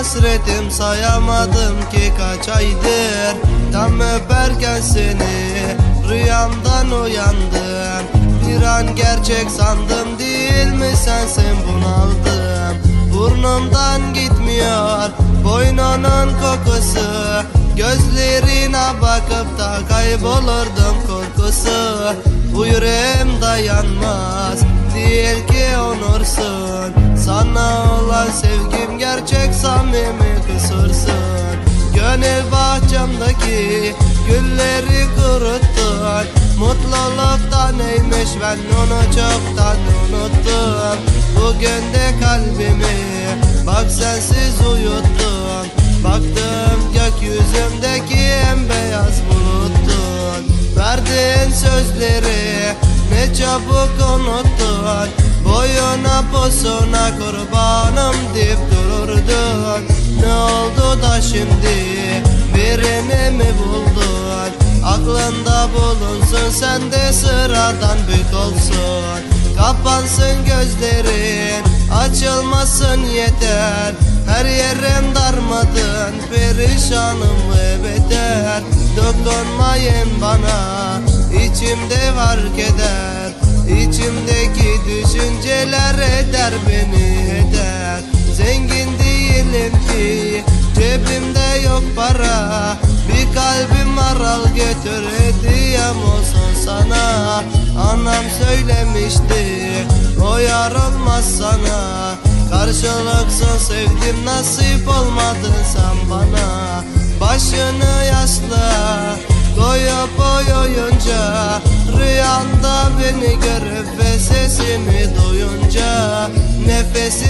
hasretim sayamadım ki kaç aydır. Tam öperken seni rüyamdan uyandım. Bir an gerçek sandım değil mi sensin bunaldım? Burnumdan gitmiyor boynunun kokusu. Gözlerine bakıp da kaybolurdum korkusu. Bu yüreğim dayanmaz değil ki onursun Sana olan sevgim gerçek samimi kusursun Gönül bahçemdeki gülleri kuruttun. Mutluluktan neymiş ben onu çoktan unuttum. Bugün de kalbimi bak sensiz uyuttun Baktım gökyüzümdeki en beyaz buluttun Verdiğin sözleri ne çabuk unuttun Boyuna posuna kurbanım deyip dururdun Ne oldu da şimdi? Birini mi buldun Aklında bulunsun sen de sıradan büyük olsun. Kapansın gözlerin açılmasın yeter. Her yerim darmadın perişanım ve beter. Dokunmayın bana içimde var keder İçimdeki düşünceler eder beni eder. Zengin değilim ki cebimde yok para. Bir kalbim var al götür hediyem olsun sana. Anam söylemişti o olmaz sana. Karşılıksız sevdim nasip olmadın sen bana. Başını yasla koyup oyunca Rüyanda beni görüp ve sesimi duyunca Nefesim